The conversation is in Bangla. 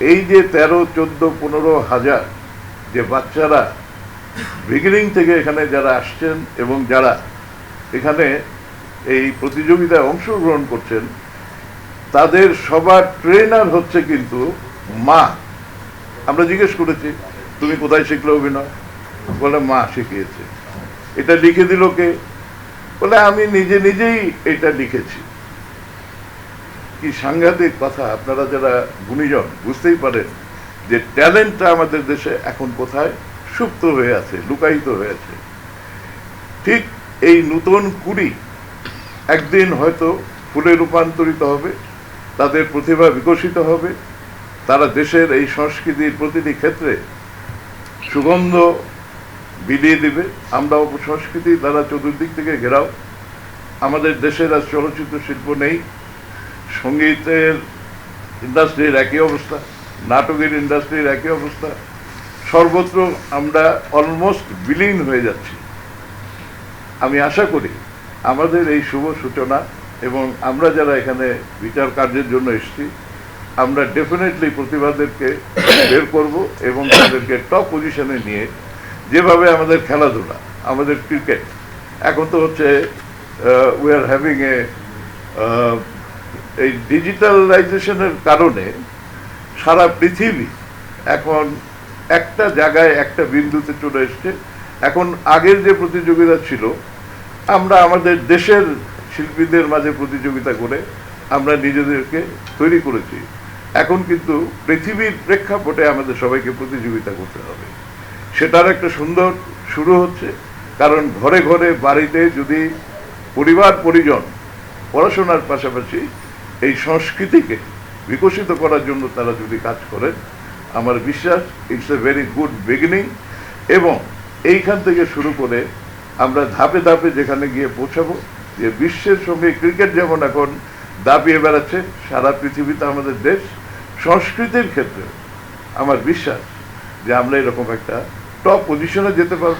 এই যে তেরো, চোদ্দ, পনেরো হাজার যে বাচ্চারা বিগিনিং থেকে এখানে যারা আসছেন এবং যারা এখানে এই প্রতিযোগিতায় অংশগ্রহণ করছেন, তাদের সবার ট্রেনার হচ্ছে কিন্তু মা। আমরা জিজ্ঞেস করেছি, তুমি কোথায় শিখলে অভিনয়? বলে, মা শিখিয়েছে। এটা লিখে দিল কে? বলে, আমি নিজে নিজেই এটা লিখেছি। কি সাংঘাতিক কথা? আপনারা যারা গুণীজন, বুঝতেই পারেন যে ট্যালেন্টটা আমাদের দেশে এখন কোথায়? সুপ্ত হয়ে আছে, লুকায়িত হয়ে আছে। ঠিক এই নূতন কুড়ি একদিন হয়তো ফুলে রূপান্তরিত হবে, তাদের প্রতিভা বিকশিত হবে, তারা দেশের এই সংস্কৃতির প্রতিটি ক্ষেত্রে সুগন্ধ বিলিয়ে দিবে। আমরা অপসংস্কৃতি দ্বারা চতুর্দিক থেকে ঘেরাও। আমাদের দেশের আজ চলচ্চিত্র শিল্প নেই। সঙ্গীতের ইন্ডাস্ট্রির একই অবস্থা, নাটকের ইন্ডাস্ট্রির একই অবস্থা। সর্বত্র আমরা অলমোস্ট বিলীন হয়ে যাচ্ছি। আমি আশা করি আমাদের এই শুভ সূচনা এবং আমরা যারা এখানে বিচার কার্যের জন্য এসেছি, আমরা ডেফিনেটলি প্রতিভাদেরকে বের করব এবং তাদেরকে টপ পজিশনে নিয়ে যেভাবে আমাদের খেলাধুলা, আমাদের ক্রিকেট এখন তো হচ্ছে উই আর হ্যাভিং এ এই ডিজিটালাইজেশনের কারণে সারা পৃথিবী এখন একটা জায়গায় একটা বিন্দুতে চলে এসছে। এখন আগের যে প্রতিযোগিতা ছিল, আমরা আমাদের দেশের শিল্পীদের মাঝে প্রতিযোগিতা করে আমরা নিজেদেরকে তৈরি করেছি। এখন কিন্তু পৃথিবীর প্রেক্ষাপটে আমাদের সবাইকে প্রতিযোগিতা করতে হবে। সেটার একটা সুন্দর শুরু হচ্ছে, কারণ ঘরে ঘরে বাড়িতে যদি পরিবার পরিজন পড়াশোনার পাশাপাশি এই সংস্কৃতিকে বিকশিত করার জন্য তারা যদি কাজ করেন, আমার বিশ্বাস it's a very good beginning এবং এইখান থেকে শুরু করে আমরা ধাপে ধাপে যেখানে গিয়ে পৌঁছাবো, যে বিশ্বের সঙ্গে ক্রিকেট যেমন এখন দাপিয়ে বেড়াচ্ছে, সারা পৃথিবীতে আমাদের দেশ, সংস্কৃতির ক্ষেত্রে আমার বিশ্বাস যে আমরা এরকম একটা টপ পজিশনে যেতে পারব।